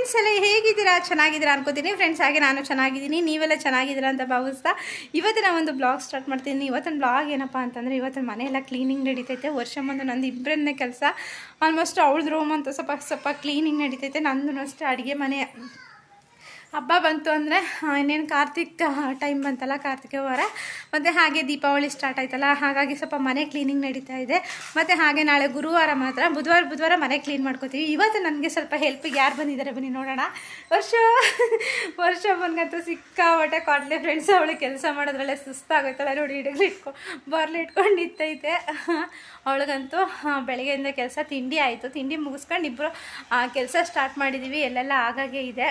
Friends ಎಲ್ಲ ಹೇಗಿದ್ದೀರಾ? ಚೆನ್ನಾಗಿದ್ದೀರಾ ಅನ್ಕೋತೀನಿ. ಫ್ರೆಂಡ್ಸ್ ಹಾಗೆ ನಾನು ಚೆನ್ನಾಗಿದ್ದೀನಿ. ನೀವೆಲ್ಲ ಚೆನ್ನಾಗಿದ್ದೀರಾ ಅಂತ ಭಾವಿಸ್ತಾ ಇವತ್ತಿನ ಒಂದು ಬ್ಲಾಗ್ ಸ್ಟಾರ್ಟ್ ಮಾಡ್ತೀನಿ. ಇವತ್ತಿನ ಬ್ಲಾಗ್ ಏನಪ್ಪ ಅಂತಂದರೆ, ಇವತ್ತಿನ ಮನೆಯೆಲ್ಲ ಕ್ಲೀನಿಂಗ್ ನಡೀತೈತೆ. ವರ್ಷ ಮುಂದೆ ನಂದು ಇಬ್ಬರನ್ನೇ ಕೆಲಸ. ಆಲ್ಮೋಸ್ಟ್ ಅವಳದು ರೂಮ್ ಅಂತ ಸ್ವಲ್ಪ ಸ್ವಲ್ಪ ಕ್ಲೀನಿಂಗ್ ನಡೀತೈತೆ. ನಂದು ಅಷ್ಟೇ ಅಡುಗೆ ಮನೆ. ಹಬ್ಬ ಬಂತು ಅಂದರೆ ಇನ್ನೇನು ಕಾರ್ತಿಕ್ ಟೈಮ್ ಬಂತಲ್ಲ ಕಾರ್ತಿಕ ವಾರ ಮತ್ತು ಹಾಗೆ ದೀಪಾವಳಿ ಸ್ಟಾರ್ಟ್ ಆಯ್ತಲ್ಲ, ಹಾಗಾಗಿ ಸ್ವಲ್ಪ ಮನೆ ಕ್ಲೀನಿಂಗ್ ನಡೀತಾ ಇದೆ. ಮತ್ತು ಹಾಗೆ ನಾಳೆ ಗುರುವಾರ ಮಾತ್ರ, ಬುಧವಾರ ಬುಧವಾರ ಮನೆ ಕ್ಲೀನ್ ಮಾಡ್ಕೋತೀವಿ. ಇವತ್ತು ನನಗೆ ಸ್ವಲ್ಪ ಹೆಲ್ಪಿಗೆ ಯಾರು ಬಂದಿದ್ದಾರೆ ಬನ್ನಿ ನೋಡೋಣ. ವರ್ಷ ವರ್ಷ ಬಂದ್ಗಂತೂ ಸಿಕ್ಕಾಪಟ್ಟೆ ಕಾಟ್ಲೆ ಫ್ರೆಂಡ್ಸ್ ಅವಳು ಕೆಲಸ ಮಾಡೋದ್ರಲ್ಲೇ ಸುಸ್ತಾಗೋಯ್ತಲ್ಲ ನೋಡಿ ಹಿಡಿಗ್ಲಿ ಇಟ್ಕೊ, ಬರ್ಲಿ ಇಟ್ಕೊಂಡು ನಿಂತೈತೆ. ಅವಳಿಗಂತೂ ಬೆಳಗ್ಗೆಯಿಂದ ಕೆಲಸ ತಿಂಡಿ ಆಯಿತು. ತಿಂಡಿ ಮುಗಿಸ್ಕೊಂಡು ಇಬ್ಬರು ಕೆಲಸ ಸ್ಟಾರ್ಟ್ ಮಾಡಿದ್ದೀವಿ ಎಲ್ಲೆಲ್ಲ ಆಗಾಗೆ ಇದೆ.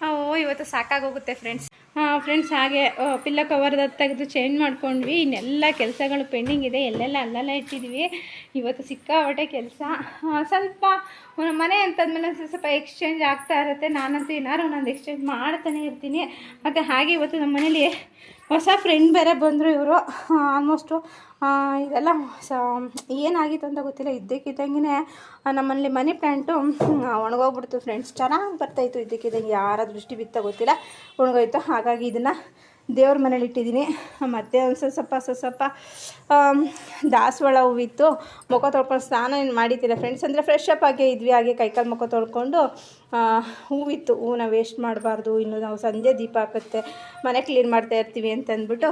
ಓ, ಇವತ್ತು ಸಾಕಾಗೋಗುತ್ತೆ ಫ್ರೆಂಡ್ಸ್ ಹಾಂ ಫ್ರೆಂಡ್ಸ್ ಹಾಗೆ ಪಿಲ್ಲ ಕವರ್ದ ತೆಗೆದು ಚೇಂಜ್ ಮಾಡ್ಕೊಂಡ್ವಿ. ಇನ್ನೆಲ್ಲ ಕೆಲಸಗಳು ಪೆಂಡಿಂಗ್ ಇದೆ. ಎಲ್ಲೆಲ್ಲ ಅಲ್ಲೆಲ್ಲ ಇಟ್ಟಿದ್ವಿ. ಇವತ್ತು ಸಿಕ್ಕಾಪಟ್ಟೆ ಕೆಲಸ. ಸ್ವಲ್ಪ ಮನೆ ಅಂತಂದ್ಮೇಲೆ ಸ್ವಲ್ಪ ಸ್ವಲ್ಪ ಎಕ್ಸ್ಚೇಂಜ್ ಆಗ್ತಾ ಇರುತ್ತೆ. ನಾನಂತೂ ಏನಾದ್ರು ಒಂದೊಂದು ಎಕ್ಸ್ಚೇಂಜ್ ಮಾಡ್ತಾನೆ ಇರ್ತೀನಿ. ಮತ್ತು ಹಾಗೆ ಇವತ್ತು ನಮ್ಮ ಮನೇಲಿ ಹೊಸ ಫ್ರೆಂಡ್ ಬೇರೆ ಬಂದರು ಇವರು. ಆಲ್ಮೋಸ್ಟು ಇದೆಲ್ಲ ಸ ಏನಾಗಿತ್ತು ಅಂತ ಗೊತ್ತಿಲ್ಲ. ಇದ್ದಕ್ಕಿದ್ದಂಗೆ ನಮ್ಮಲ್ಲಿ ಮನಿ ಪ್ಲ್ಯಾಂಟು ಒಣಗೋಗ್ಬಿಡ್ತು ಫ್ರೆಂಡ್ಸ್ ಚೆನ್ನಾಗಿ ಬರ್ತಾಯಿತ್ತು ಇದ್ದಕ್ಕಿದ್ದಂಗೆ. ಯಾರ ದೃಷ್ಟಿ ಬಿತ್ತ ಗೊತ್ತಿಲ್ಲ. ಒಣಗೋಯ್ತು. ಹಾಗಾಗಿ ಇದನ್ನು ದೇವ್ರ ಮನೇಲಿ ಇಟ್ಟಿದ್ದೀನಿ. ಮತ್ತೆ ಒಂದು ಸ್ವಲ್ಪ ಸ್ವಲ್ಪ ಸ್ವಲ್ಪ ಸ್ವಲ್ಪ ದಾಸವಾಳ ಹೂವಿತ್ತು. ಮುಖ ತೊಳ್ಕೊಂಡು ಸ್ನಾನ ಏನು ಮಾಡಿದ್ದಿಲ್ಲ ಫ್ರೆಂಡ್ಸ್ ಅಂದರೆ ಫ್ರೆಶ್ ಅಪ್ ಆಗೇ ಇದ್ವಿ, ಹಾಗೆ ಕೈಕಾಲು ಮುಖ ತೊಳ್ಕೊಂಡು ಹೂವಿತ್ತು. ಹೂವನ್ನ ವೇಸ್ಟ್ ಮಾಡಬಾರ್ದು, ಇನ್ನು ನಾವು ಸಂಜೆ ದೀಪ ಹಾಕುತ್ತೆ. ಮನೆ ಕ್ಲೀನ್ ಮಾಡ್ತಾ ಇರ್ತೀವಿ ಅಂತ ಅಂದ್ಬಿಟ್ಟು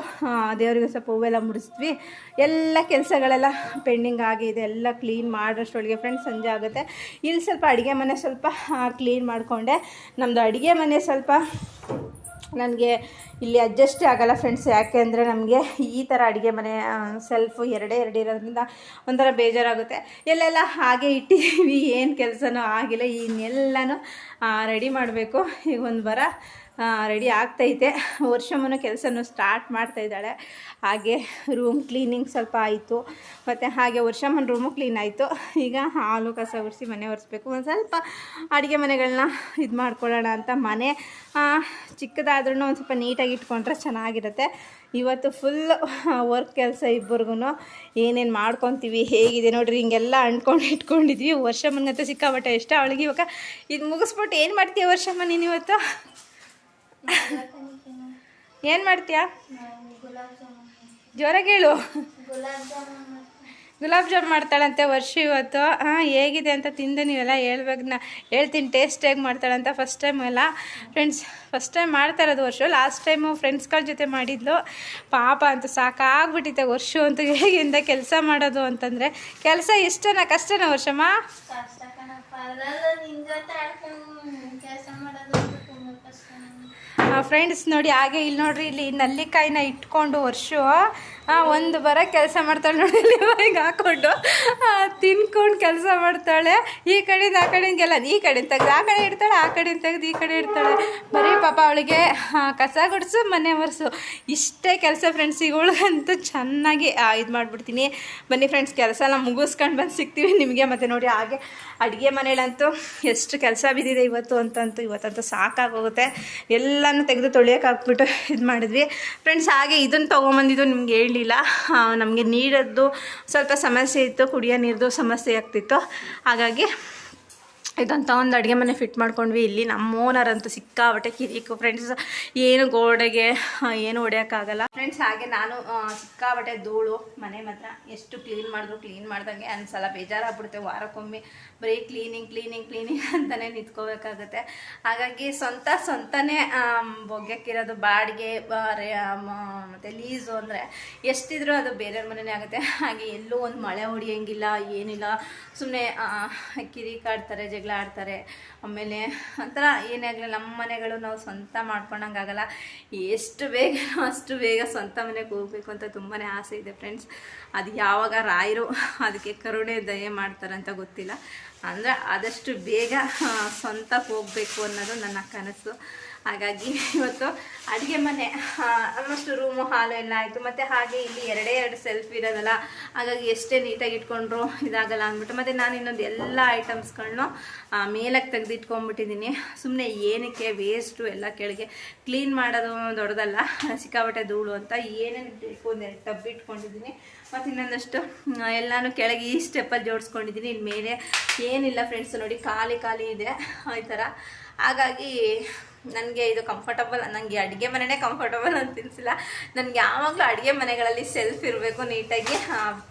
ದೇವರಿಗೆ ಸ್ವಲ್ಪ ಹೂವೆಲ್ಲ ಮುಡಿಸಿದ್ವಿ. ಎಲ್ಲ ಕೆಲಸಗಳೆಲ್ಲ ಪೆಂಡಿಂಗ್ ಆಗಿದೆ ಎಲ್ಲ ಕ್ಲೀನ್ ಮಾಡೋಷ್ಟೊಳಗೆ ಫ್ರೆಂಡ್ಸ್ ಸಂಜೆ ಆಗುತ್ತೆ. ಇಲ್ಲಿ ಸ್ವಲ್ಪ ಅಡುಗೆ ಮನೆ ಸ್ವಲ್ಪ ಕ್ಲೀನ್ ಮಾಡಿಕೊಂಡೆ. ನಮ್ಮದು ಅಡುಗೆ ಮನೆ ಸ್ವಲ್ಪ ನನಗೆ ಇಲ್ಲಿ ಅಡ್ಜಸ್ಟೇ ಆಗಲ್ಲ ಫ್ರೆಂಡ್ಸ್ ಯಾಕೆ ಅಂದರೆ ನಮಗೆ ಈ ಥರ ಅಡುಗೆ ಮನೆ ಸೆಲ್ಫು ಎರಡೇ ಎರಡು ಇರೋದ್ರಿಂದ ಒಂಥರ ಬೇಜಾರಾಗುತ್ತೆ. ಎಲ್ಲೆಲ್ಲ ಹಾಗೆ ಇಟ್ಟಿದ್ದೀವಿ ಏನು ಕೆಲಸನೂ ಆಗಿಲ್ಲ, ಇನ್ನೆಲ್ಲನೂ ರೆಡಿ ಮಾಡಬೇಕು. ಈಗ ಒಂದು ವಾರ ರೆಡಿ ಆಗ್ತೈತೆ. ವರ್ಷಮ್ಮನ ಕೆಲಸನೂ ಸ್ಟಾರ್ಟ್ ಮಾಡ್ತಾ ಇದ್ದಾಳೆ. ಹಾಗೆ ರೂಮ್ ಕ್ಲೀನಿಂಗ್ ಸ್ವಲ್ಪ ಆಯಿತು. ಮತ್ತು ಹಾಗೆ ವರ್ಷಮ್ಮನ ರೂಮು ಕ್ಲೀನ್ ಆಯಿತು. ಈಗ ಹಾಲು ಕಸ ಗುಡಿಸಿ ಮನೆ ಒರೆಸ್ಬೇಕು. ಒಂದು ಸ್ವಲ್ಪ ಅಡುಗೆ ಮನೆಗಳನ್ನ ಇದು ಮಾಡ್ಕೊಳ್ಳೋಣ ಅಂತ ಮನೆ ಚಿಕ್ಕದಾದ್ರೂ ಒಂದು ಸ್ವಲ್ಪ ನೀಟಾಗಿ ಇಟ್ಕೊಂಡ್ರೆ ಚೆನ್ನಾಗಿರುತ್ತೆ. ಇವತ್ತು ಫುಲ್ ವರ್ಕ್ ಕೆಲಸ ಇಬ್ಬರಿಗೂ ಏನೇನು ಮಾಡ್ಕೊತೀವಿ, ಹೇಗಿದೆ ನೋಡ್ರಿ, ಹಿಂಗೆಲ್ಲ ಅಂಡ್ಕೊಂಡು ಇಟ್ಕೊಂಡಿದ್ವಿ. ವರ್ಷಮ್ಮನಂತೂ ಸಿಕ್ಕಾಬಟ್ಟೆ ಇಷ್ಟ. ಅವಳಿಗೆ ಇವಾಗ, ಇದು ಮುಗಿಸ್ಬಿಟ್ಟು ಏನು ಮಾಡ್ತೀವಿ ವರ್ಷಮ್ಮ ನೀನು ಇವತ್ತು? ಏನು ಮಾಡ್ತೀಯಾ? ಜ್ವರ ಕೇಳು ಗುಲಾಬ್ ಜಾಮ್ ಮಾಡ್ತಾಳಂತೆ ವರ್ಷ ಇವತ್ತು. ಹಾಂ, ಹೇಗಿದೆ ಅಂತ ತಿಂದು ನೀವೆಲ್ಲ ಹೇಳ್ಬೇಕು ನಾ ಹೇಳ್ತೀನಿ ಟೇಸ್ಟ್ ಹೇಗೆ ಮಾಡ್ತಾಳಂತ ಫಸ್ಟ್ ಟೈಮ್ ಎಲ್ಲ. ಫ್ರೆಂಡ್ಸ್ ಫಸ್ಟ್ ಟೈಮ್ ಮಾಡ್ತಾ ಇರೋದು ವರ್ಷ. ಲಾಸ್ಟ್ ಟೈಮು ಫ್ರೆಂಡ್ಸ್ಗಳ ಜೊತೆ ಮಾಡಿದ್ಲು. ಪಾಪ ಅಂತ ಸಾಕಾಗ್ಬಿಟ್ಟಿದ್ದೆ ವರ್ಷ ಅಂತ ಹೇಗಿಂದ ಕೆಲಸ ಮಾಡೋದು ಅಂತಂದರೆ. ಕೆಲಸ ಇಷ್ಟನ ಕಷ್ಟನಾ ವರ್ಷಮ್ಮ? ಫ್ರೆಂಡ್ಸ್ ನೋಡಿ ಹಾಗೆ ಇಲ್ಲಿ ನೋಡ್ರಿ ಇಲ್ಲಿ ನಲ್ಲಿಕಾಯಿನ ಇಟ್ಕೊಂಡು ವರ್ಷ ಒಂದು ಬರ ಕೆಲಸ ಮಾಡ್ತಾಳೆ ನೋಡಿ ಹಾಕೊಂಡು. ಆ, ತಿನ್ಕೊಂಡು ಕೆಲಸ ಮಾಡ್ತಾಳೆ. ಈ ಕಡೆಯಿಂದ ಆ ಕಡೆಗೆಲ್ಲ ಈ ಕಡೆ ತೆಗ್ದು ಆ ಕಡೆ ಇಡ್ತಾಳೆ ಆ ಕಡೆ ತೆಗ್ದು ಈ ಕಡೆ ಇಡ್ತಾಳೆ. ಬರೀ ಪಾಪ ಅವಳಿಗೆ ಕಸ ಗುಡಿಸು ಮನೆ ಒರೆಸು. ಇಷ್ಟೇ ಕೆಲಸ ಫ್ರೆಂಡ್ಸ್ ಇವಳಿಗಂತೂ ಚೆನ್ನಾಗಿ ಇದು ಮಾಡಿಬಿಡ್ತೀನಿ. ಬನ್ನಿ ಫ್ರೆಂಡ್ಸ್ ಕೆಲಸ ಎಲ್ಲ ಮುಗಿಸ್ಕೊಂಡು ಬಂದು ಸಿಗ್ತೀವಿ ನಿಮಗೆ ಮತ್ತು ನೋಡಿ ಹಾಗೆ. ಅಡುಗೆ ಮನೇಲಂತೂ ಎಷ್ಟು ಕೆಲಸ ಬಿದ್ದಿದೆ ಇವತ್ತು ಅಂತಂತೂ ಇವತ್ತಂತೂ ಸಾಕಾಗೋಗುತ್ತೆ. ಎಲ್ಲನೂ ತೆಗೆದು ತೊಳಿಯೋಕೆ ಹಾಕ್ಬಿಟ್ಟು ಇದು ಮಾಡಿದ್ವಿ. ಫ್ರೆಂಡ್ಸ್ ಹಾಗೆ ಇದನ್ನು ತೊಗೊಂಬಂದಿದ್ದು ನಿಮ್ಗೆ ಹೇಳಲಿಲ್ಲ ನಮಗೆ ನೀರದ್ದು ಸ್ವಲ್ಪ ಸಮಸ್ಯೆ ಇತ್ತು ಕುಡಿಯೋ ನೀರದ್ದು ಸಮಸ್ಯೆ ಆಗ್ತಿತ್ತು. ಹಾಗಾಗಿ ಇದಂತ ಒಂದು ಅಡುಗೆ ಮನೆ ಫಿಟ್ ಮಾಡ್ಕೊಂಡ್ವಿ. ಇಲ್ಲಿ ನಮ್ಮ ಓನರ್ ಅಂತೂ ಸಿಕ್ಕಾಬಟ್ಟೆ ಕಿರಿಕು ಫ್ರೆಂಡ್ಸ್ ಏನು ಗೋಡೆಗೆ ಏನು ಹೊಡೆಯೋಕ್ಕಾಗಲ್ಲ ಫ್ರೆಂಡ್ಸ್ ಹಾಗೆ ನಾನು ಸಿಕ್ಕಾಬಟ್ಟೆ ಧೂಳು, ಮನೆ ಮಾತ್ರ ಎಷ್ಟು ಕ್ಲೀನ್ ಮಾಡಿದ್ರು ಕ್ಲೀನ್ ಮಾಡ್ದಂಗೆ ಅನ್ಸಲ್ಲ ಬೇಜಾರಾಗ್ಬಿಡುತ್ತೆ. ವಾರಕ್ಕೊಮ್ಮೆ ಬರೀ ಕ್ಲೀನಿಂಗ್ ಕ್ಲೀನಿಂಗ್ ಕ್ಲೀನಿಂಗ್ ಅಂತಲೇ ನಿಂತ್ಕೋಬೇಕಾಗುತ್ತೆ. ಹಾಗಾಗಿ ಸ್ವಂತ ಸ್ವಂತನೇ ಬೊಗ್ಗಕ್ಕಿರೋದು ಬಾಡಿಗೆ ಮತ್ತು ಲೀಸು ಅಂದರೆ ಎಷ್ಟಿದ್ರೂ ಅದು ಬೇರೆಯವ್ರ ಮನೆಯೇ ಆಗುತ್ತೆ. ಹಾಗೆ ಎಲ್ಲೂ ಒಂದು ಮಳೆ ಹೊಡಿಯೋಂಗಿಲ್ಲ, ಏನಿಲ್ಲ. ಸುಮ್ಮನೆ ಕಿರಿಕಾಡ್ತಾರೆ ಜಗಳ ಆಡ್ತಾರೆ ಆಮೇಲೆ ಒಂಥರ ಏನೇ ಆಗಲಿ ನಮ್ಮ ಮನೆಗಳು ನಾವು ಸ್ವಂತ ಮಾಡ್ಕೊಳಂಗಾಗಲ್ಲ ಎಷ್ಟು ಬೇಗ, ಅಷ್ಟು ಬೇಗ ಸ್ವಂತ ಮನೆಗೆ ಹೋಗ್ಬೇಕು ಅಂತ ತುಂಬಾ ಆಸೆ ಇದೆ ಫ್ರೆಂಡ್ಸ್ ಅದು ಯಾವಾಗ ರಾಯರು ಅದಕ್ಕೆ ಕರುಣೆ, ದಯೆ ಮಾಡ್ತಾರಂತ ಗೊತ್ತಿಲ್ಲ. ಅಂದರೆ ಆದಷ್ಟು ಬೇಗ ಸ್ವಂತಕ್ಕೆ ಹೋಗಬೇಕು ಅನ್ನೋದು ನನ್ನ ಕನಸು. ಹಾಗಾಗಿ ಇವತ್ತು ಅಡುಗೆ ಮನೆ ಆಲ್ಮೋಸ್ಟ್ ರೂಮು ಹಾಲು ಎಲ್ಲ ಆಯಿತು. ಮತ್ತು ಹಾಗೆ ಇಲ್ಲಿ ಎರಡೇ ಎರಡು ಸೆಲ್ಫ್ ಇರೋದಲ್ಲ. ಹಾಗಾಗಿ ಎಷ್ಟೇ ನೀಟಾಗಿ ಇಟ್ಕೊಂಡ್ರು ಇದಾಗಲ್ಲ ಅಂದ್ಬಿಟ್ಟು, ಮತ್ತು ನಾನು ಇನ್ನೊಂದು ಎಲ್ಲ ಐಟಮ್ಸ್ಗಳನ್ನೂ ಮೇಲಕ್ಕೆ ತೆಗೆದಿಟ್ಕೊಂಡ್ಬಿಟ್ಟಿದ್ದೀನಿ. ಸುಮ್ಮನೆ ಏನಕ್ಕೆ ವೇಸ್ಟು ಎಲ್ಲ ಕೆಳಗೆ ಕ್ಲೀನ್ ಮಾಡೋದು ದೊಡ್ಡದಲ್ಲ ಸಿಕ್ಕಾಬಟ್ಟೆ ಧೂಳು ಅಂತ ಏನೇನು ಬೇಕು ಒಂದೆರಡು ಟಬ್ ಇಟ್ಕೊಂಡಿದ್ದೀನಿ. ಮತ್ತು ಇನ್ನೊಂದಷ್ಟು ಎಲ್ಲನೂ ಕೆಳಗೆ ಈ ಸ್ಟೆಪ್ಪಲ್ಲಿ ಜೋಡಿಸ್ಕೊಂಡಿದ್ದೀನಿ. ಇನ್ನು ಮೇಲೆ ಏನಿಲ್ಲ ಫ್ರೆಂಡ್ಸ್ ನೋಡಿ, ಖಾಲಿ ಖಾಲಿ ಇದೆ ಈ ಥರ. ಹಾಗಾಗಿ ನನಗೆ ಇದು ಕಂಫರ್ಟಬಲ್ ನನಗೆ ಅಡುಗೆ ಮನೆಯೇ ಕಂಫರ್ಟಬಲ್ ಅಂತ ಅನಿಸಿಲ್ಲ ನನಗೆ ಯಾವಾಗಲೂ ಅಡುಗೆ ಮನೆಗಳಲ್ಲಿ ಸೆಲ್ಫ್ ಇರಬೇಕು ನೀಟಾಗಿ.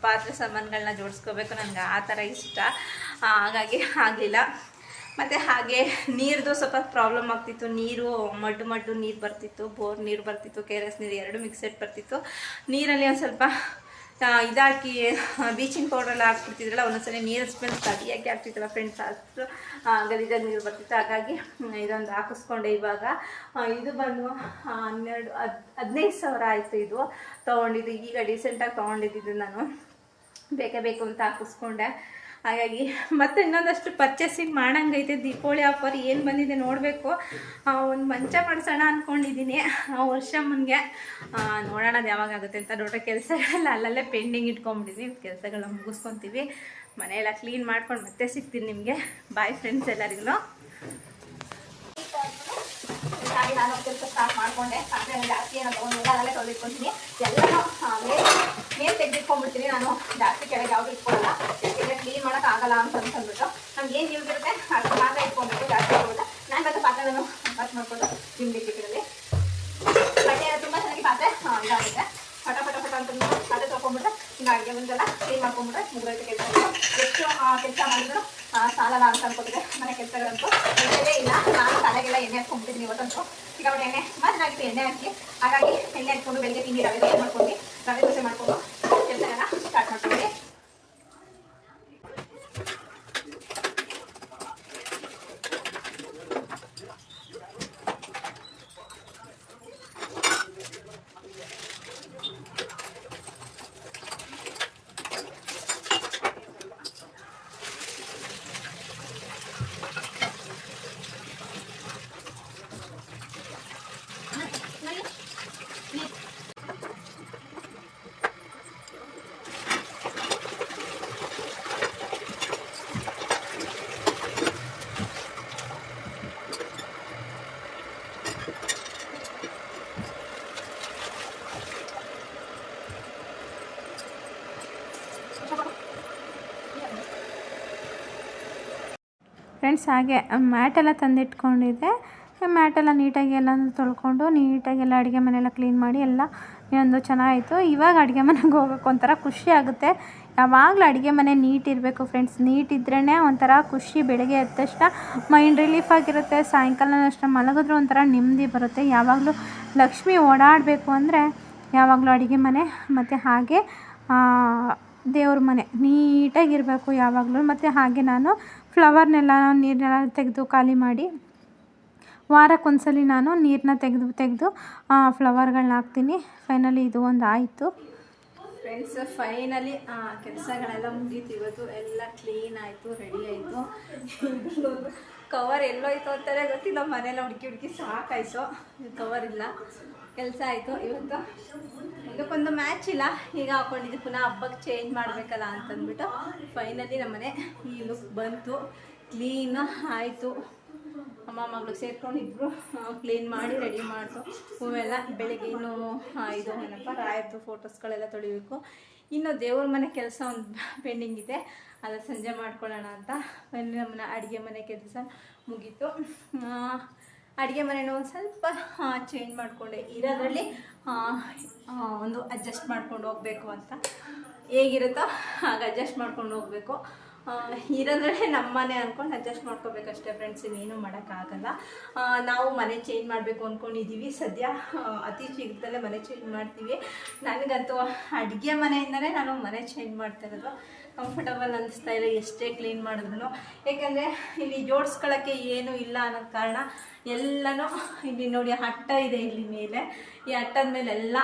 ಪಾತ್ರೆ ಸಾಮಾನುಗಳನ್ನ ಜೋಡಿಸ್ಕೋಬೇಕು. ನನಗೆ ಆ ಥರ ಇಷ್ಟ. ಹಾಗಾಗಿ ಆಗಲಿಲ್ಲ. ಮತ್ತು ಹಾಗೆ ನೀರ್ದು ಸ್ವಲ್ಪ ಪ್ರಾಬ್ಲಮ್ ಆಗ್ತಿತ್ತು. ನೀರು, ಮಡ್ಡು ಮಡ್ಡು ನೀರು ಬರ್ತಿತ್ತು. ಬೋರ್ ನೀರು ಬರ್ತಿತ್ತು. ಕೆ ಆರ್ ಎಸ್ ನೀರು ಎರಡು ಮಿಕ್ಸೆಡ್ ಬರ್ತಿತ್ತು. ನೀರಲ್ಲಿ ಒಂದು ಸ್ವಲ್ಪ ಇದಾಕಿ ಬೀಚಿಂಗ್ ಪೌಡ್ರೆಲ್ಲ ಹಾಕ್ಬಿಡ್ತಿದ್ರಲ್ಲ ಒಂದೊಂದ್ಸಲ ನೀರು ಸ್ಮೆಲ್ಸ್ತಾಗಿ ಯಾಕೆ ಹಾಕ್ತಿತ್ತಲ್ಲ ಫ್ರೆಂಡ್ಸ್ ಅಷ್ಟು ಗಲೀಜಾಗಿ ನೀರು ಬರ್ತಿತ್ತು. ಹಾಗಾಗಿ ಇದೊಂದು ಹಾಕಿಸ್ಕೊಂಡೆ ಇವಾಗ. ಇದು ಬಂದು ಹನ್ನೆರಡು, ಹದ್, ಹದಿನೈದು ಸಾವಿರ ಆಯಿತು ಇದು ತೊಗೊಂಡಿದ್ದು. ಈಗ ರೀಸೆಂಟಾಗಿ ತೊಗೊಂಡಿದ್ದು ನಾನು. ಬೇಕೇ ಬೇಕು ಅಂತ ಹಾಕಿಸ್ಕೊಂಡೆ. ಹಾಗಾಗಿ ಮತ್ತೆ ಇನ್ನೊಂದಷ್ಟು ಪರ್ಚೇಸಿಂಗ್ ಮಾಡಂಗೈತೆ. ದೀಪಾವಳಿ ಆಫರ್ ಏನು ಬಂದಿದೆ ನೋಡಬೇಕು. ಒಂದು ಮಂಚ ಮಾಡಿಸೋಣ ಅಂದ್ಕೊಂಡಿದ್ದೀನಿ ವರ್ಷ ಮುನ್ಗೆ ನೋಡೋಣ ಅದು ಯಾವಾಗ ಆಗುತ್ತೆ ಅಂತ. ದೊಡ್ಡ ಕೆಲಸಗಳೆಲ್ಲ ಅಲ್ಲಲ್ಲೇ ಪೆಂಡಿಂಗ್ ಇಟ್ಕೊಂಡ್ಬಿಟ್ಟಿದ್ದೀನಿ ಕೆಲಸಗಳನ್ನ ಮುಗಿಸ್ಕೊತೀವಿ. ಮನೆಯೆಲ್ಲ ಕ್ಲೀನ್ ಮಾಡ್ಕೊಂಡು ಮತ್ತೆ ಸಿಗ್ತೀನಿ ನಿಮಗೆ. ಬಾಯ್ ಫ್ರೆಂಡ್ಸ್ ಎಲ್ಲರಿಗೂ. ನಾನು ಕೆಲಸ ಸ್ಟಾರ್ಟ್ ಮಾಡ್ಕೊಂಡೆ. ಜಾಸ್ತಿ ಏನೋ ಎಲ್ಲ ಅಲ್ಲೇ ತೊಳೆದಿಟ್ಕೊಂತೀನಿ. ಎಲ್ಲನೂ ಮೇಲೆ ತೆಗೆದಿಟ್ಕೊಂಡ್ಬಿಡ್ತೀನಿ ನಾನು? ಜಾಸ್ತಿ ಕೆಳಗೆ ಯಾವುದು ಇಟ್ಕೊಳ್ಳಲ್ಲ. ಯಾಕೆಂದರೆ ಕ್ಲೀನ್ ಮಾಡೋಕೆ ಆಗಲ್ಲ ಅಂತ ಅಂದ್ಬಿಟ್ಟು ನಮ್ಗೆ ಏನು ಯೂಸ್ ಇರುತ್ತೆ? ಅದು ಮಾತ್ರ ಇಟ್ಕೊಂಡ್ಬಿಟ್ಟು ಜಾಸ್ತಿ ಇರ್ಬೋದು ನಾನು ಮತ್ತೆ ನಾನು ವಾಶ್ ಮಾಡ್ಕೊಂಡು ನಿಮ್ಗೆ ಇಟ್ಟಿರೋದು ಬಟ್ಟೆ ತುಂಬ ಚೆನ್ನಾಗಿ ಪಾತ್ರೆ ಇದಾಗುತ್ತೆ. ಪಟ ಪಟ ಪಟ ಅಂತ ಪಾತ್ರೆ ತೊಗೊಂಡ್ಬಿಟ್ರೆ ಹಿಂಗೆ ಅಡುಗೆ ಮುಂದೆಲ್ಲ ಕ್ಲೀನ್ ಮಾಡ್ಕೊಂಡ್ಬಿಟ್ರೆ ಮುಗಿದೈತೆ ಕೆಲಸ. ಎಷ್ಟು ಕೆಲಸ ಮಾಡಿದ್ರು ಸಾಲಲ್ಲ ಅಂತ ಅನ್ಕೋತಿದೆ. ಮನೆ ಕೆಲಸಗಳಂತೂ ಇಲ್ಲವೇ ಇಲ್ಲ ನಾನು ತಲೆಗೆಲ್ಲ ಎಣ್ಣೆ ಹಾಕ್ಕೊಂಡ್ಬಿಟ್ಟಿದ್ದೀನಿ ಇವತ್ತಂತೂ ಈಗ ಅವ್ರು ಎಣ್ಣೆ ತುಂಬ ಹಾಕಿ ಹಾಗಾಗಿ ಎಣ್ಣೆ ಹಾಕ್ಕೊಂಡು ಬೆಳಗ್ಗೆ ತಿಂಡಿ ರವೆ ದೋಸೆ ಮಾಡ್ಕೊಂಡು. ರವೆ ದೋಸೆ ಮಾಡ್ಕೊಂಡು ಕೆಲಸಗಳನ್ನ ಸ್ಟಾರ್ಟ್ ಮಾಡ್ಕೊಂಡ್ವಿ ಫ್ರೆಂಡ್ಸ್ ಹಾಗೆ ಮ್ಯಾಟೆಲ್ಲ ತಂದಿಟ್ಕೊಂಡಿದ್ದೆ. ಮ್ಯಾಟೆಲ್ಲ ನೀಟಾಗಿ ಎಲ್ಲ ತೊಳ್ಕೊಂಡು ನೀಟಾಗಿ ಎಲ್ಲ ಅಡುಗೆ ಮನೆಯೆಲ್ಲ ಕ್ಲೀನ್ ಮಾಡಿ ಎಲ್ಲ ಒಂದು ಚೆನ್ನಾಗಿತ್ತು ಇವಾಗ ಅಡುಗೆ ಮನೆಗೆ ಹೋಗೋಕೆ ಒಂಥರ ಖುಷಿ ಆಗುತ್ತೆ. ಯಾವಾಗಲೂ ಅಡುಗೆ ಮನೆ ನೀಟ್ ಇರಬೇಕು ಫ್ರೆಂಡ್ಸ್ ನೀಟ್ ಇದ್ರೇ ಒಂಥರ ಖುಷಿ ಬೆಳಗ್ಗೆ ಎದ್ದ ತಕ್ಷಣ ಮೈಂಡ್ ರಿಲೀಫ್ ಆಗಿರುತ್ತೆ. ಸಾಯಂಕಾಲ ಅಷ್ಟೇ ಮಲಗಿದ್ರು ಒಂಥರ ನೆಮ್ಮದಿ ಬರುತ್ತೆ. ಯಾವಾಗಲೂ ಲಕ್ಷ್ಮಿ ಓಡಾಡಬೇಕು ಅಂದರೆ ಯಾವಾಗಲೂ ಅಡುಗೆ ಮನೆ ಮತ್ತು ಹಾಗೆ ದೇವ್ರ ಮನೆ. ನೀಟಾಗಿರಬೇಕು ಯಾವಾಗಲೂ. ಮತ್ತು ಹಾಗೆ ನಾನು ಫ್ಲವರ್ನೆಲ್ಲ ನೀರನ್ನೆಲ್ಲ ತೆಗೆದು ಖಾಲಿ ಮಾಡಿ ವಾರಕ್ಕೊಂದ್ಸಲಿ ನಾನು ನೀರನ್ನ ತೆಗೆದು ತೆಗೆದು ಫ್ಲವರ್ಗಳನ್ನ ಹಾಕ್ತೀನಿ. ಫೈನಲಿ ಇದು ಒಂದು ಆಯಿತು. ಫ್ರೆಂಡ್ಸ್ ಫೈನಲಿ ಕೆಲಸಗಳೆಲ್ಲ ಮುಗೀತು. ಇವತ್ತು ಎಲ್ಲ ಕ್ಲೀನ್ ಆಯಿತು ರೆಡಿ ಆಯಿತು. ಕವರ್ ಎಲ್ಲೋಯ್ತು ಅಂತಾನೆ ಗೊತ್ತಿಲ್ಲ. ಮನೆಯಲ್ಲ ಹುಡುಕಿ ಹುಡುಕಿ ಸಾಕಾಯಿತು. ಕವರ್ ಇಲ್ಲ. ಕೆಲಸ ಆಯಿತು. ಇವತ್ತು ಇದಕ್ಕೊಂದು ಮ್ಯಾಚ್ ಇಲ್ಲ. ಈಗ ಹಾಕೊಂಡಿದ್ದು ಪುನಃ ಹಬ್ಬಕ್ಕೆ ಚೇಂಜ್ ಮಾಡಬೇಕಲ್ಲ ಅಂತಂದ್ಬಿಟ್ಟು ಫೈನಲಿ ನಮ್ಮನೆ ಈ ಲುಕ್ ಬಂತು. ಕ್ಲೀನ್ ಆಯಿತು. ಅಮ್ಮ ಮಗಳು ಸೇರ್ಕೊಂಡು ಕ್ಲೀನ್ ಮಾಡಿ ರೆಡಿ ಮಾಡಿದ್ರು ಹೂವೆಲ್ಲ ಬೆಳಿಗ್ಗೆ ಇನ್ನು ಇದು ಏನಪ್ಪ, ರಾಯದ್ದು ಫೋಟೋಸ್ಗಳೆಲ್ಲ ತೊಳಿಬೇಕು. ಇನ್ನು ದೇವ್ರ ಮನೆ ಕೆಲಸ ಒಂದು ಪೆಂಡಿಂಗ್ ಇದೆ. ಅದು ಸಂಜೆ ಮಾಡ್ಕೊಳ್ಳೋಣ ಅಂತ. ನಮ್ಮನ್ನ ಅಡುಗೆ ಮನೆ ಕೆಲಸ ಮುಗೀತು. ಅಡುಗೆ ಮನೆನೂ ಒಂದು ಸ್ವಲ್ಪ ಚೇಂಜ್ ಮಾಡಿಕೊಂಡೆ. ಇರೋದ್ರಲ್ಲಿ ಒಂದು ಅಡ್ಜಸ್ಟ್ ಮಾಡ್ಕೊಂಡು ಹೋಗಬೇಕು ಅಂತ. ಹೇಗಿರುತ್ತೋ, ಹಾಗೆ ಅಡ್ಜಸ್ಟ್ ಮಾಡ್ಕೊಂಡು ಹೋಗಬೇಕು. ಇರೋದ್ರಲ್ಲೇ ನಮ್ಮ ಮನೆ ಅಂದ್ಕೊಂಡು ಅಡ್ಜಸ್ಟ್ ಮಾಡ್ಕೋಬೇಕಷ್ಟೇ ಫ್ರೆಂಡ್ಸ್ ಇನ್ನೇನು ಮಾಡೋಕ್ಕಾಗಲ್ಲ. ನಾವು ಮನೆ ಚೇಂಜ್ ಮಾಡಬೇಕು ಅಂದ್ಕೊಂಡಿದ್ದೀವಿ ಸದ್ಯ ಅತಿ ಶೀಘ್ರದಲ್ಲೇ ಮನೆ ಚೇಂಜ್ ಮಾಡ್ತೀವಿ. ನನಗಂತೂ ಅಡುಗೆ ಮನೆಯಿಂದಲೇ ನಾನು ಮನೆ ಚೇಂಜ್ ಮಾಡ್ತಾ ಇರೋದು. ಕಂಫರ್ಟಬಲ್ ಅನ್ನಿಸ್ತಾ ಇಲ್ಲ ಎಷ್ಟೇ ಕ್ಲೀನ್ ಮಾಡಿದ್ರು ಏಕೆಂದರೆ ಇಲ್ಲಿ ಜೋಡಿಸ್ಕೊಳ್ಳೋಕ್ಕೆ ಏನೂ ಇಲ್ಲ ಅನ್ನೋ ಕಾರಣ ಎಲ್ಲನೂ ಇಲ್ಲಿ ನೋಡಿ ಹಟ್ಟ ಇದೆ ಇಲ್ಲಿ ಮೇಲೆ. ಈ ಹಟ್ಟದ ಮೇಲೆ ಎಲ್ಲ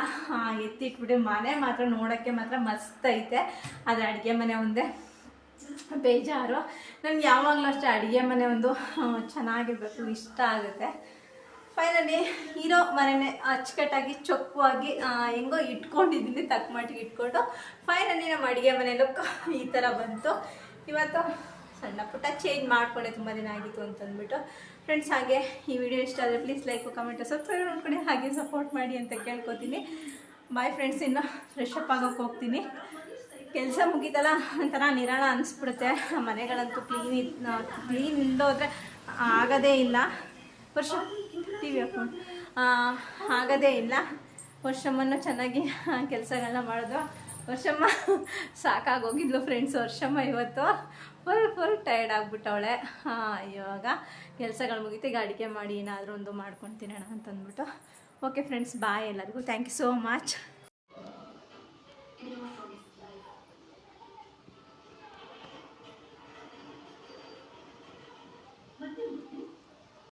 ಎತ್ತಿಟ್ಬಿಟ್ಟು ಮನೆ ಮಾತ್ರ ನೋಡೋಕ್ಕೆ ಮಾತ್ರ ಮಸ್ತ್ ಐತೆ. ಆದರೆ ಅಡುಗೆ ಮನೆ ಒಂದೇ ಬೇಜಾರು. ನನಗೆ ಯಾವಾಗಲೂ ಅಷ್ಟೇ ಅಡುಗೆ ಮನೆ ಒಂದು ಚೆನ್ನಾಗಿರ್ಬೇಕು, ಇಷ್ಟ ಆಗುತ್ತೆ. ಫೈನಲಿ ಇರೋ ಮನೆನೇ ಅಚ್ಚುಕಟ್ಟಾಗಿ, ಚೊಕ್ಕವಾಗಿ ಹೆಂಗೋ ಇಟ್ಕೊಂಡಿದ್ದೀನಿ ತಕ್ಕ ಮಟ್ಟಿಗೆ ಇಟ್ಕೊಂಡು. ಫೈನಲಿ ನಮ್ಮ ಅಡುಗೆ ಮನೆ ಲುಕ್ ಈ ಥರ ಬಂತು. ಇವತ್ತು ಸಣ್ಣ ಪುಟ್ಟ ಚೇಂಜ್ ಮಾಡ್ಕೊಂಡೆ, ತುಂಬ ದಿನ ಆಗಿತ್ತು ಅಂತಂದ್ಬಿಟ್ಟು. ಫ್ರೆಂಡ್ಸ್ ಹಾಗೆ ಈ ವಿಡಿಯೋ ಇಷ್ಟ ಆದರೆ ಪ್ಲೀಸ್ ಲೈಕ್ ಕಮೆಂಟ್ ಸಬ್ಸ್ಕ್ರೈಬ್ ಮಾಡ್ಕೊಂಡು ಹಾಗೆ ಸಪೋರ್ಟ್ ಮಾಡಿ ಅಂತ ಕೇಳ್ಕೊತೀನಿ. ಬಾಯ್ ಫ್ರೆಂಡ್ಸ್ ಇನ್ನು ಫ್ರೆಶ್ ಅಪ್ ಆಗೋಕೆ ಹೋಗ್ತೀನಿ. ಕೆಲಸ ಮುಗೀತಲ್ಲ, ಒಂಥರ ನಿರಾಳ ಅನಿಸ್ಬಿಡುತ್ತೆ. ಮನೆಗಳಂತೂ ಕ್ಲೀನ್ ಕ್ಲೀನ್ ಇಲ್ಲದೋದ್ರೆ ಆಗೋದೇ ಇಲ್ಲ. ವರ್ಷ ಟಿ ವಿ ಹಾಕೊಂಡು ಆಗೋದೇ ಇಲ್ಲ. ವರ್ಷಮ್ಮನ್ನು ಚೆನ್ನಾಗಿ ಕೆಲಸಗಳನ್ನ ಮಾಡೋದು. ವರ್ಷಮ್ಮ ಸಾಕಾಗೋಗಿದ್ಲು ಫ್ರೆಂಡ್ಸ್ ವರ್ಷಮ್ಮ ಇವತ್ತು ಫುಲ್ ಫುಲ್ ಟಯರ್ಡ್ ಆಗಿಬಿಟ್ಟವಳೆ. ಇವಾಗ ಕೆಲಸಗಳು ಮುಗಿತು, ಈಗ ಅಡುಗೆ ಮಾಡಿ ಏನಾದರೂ ಒಂದು ಮಾಡ್ಕೊಂಡು ತಿನ್ನೋಣ ಅಂತಂದ್ಬಿಟ್ಟು. ಓಕೆ ಫ್ರೆಂಡ್ಸ್ ಬಾಯ್ ಎಲ್ಲರಿಗೂ. Thank you so much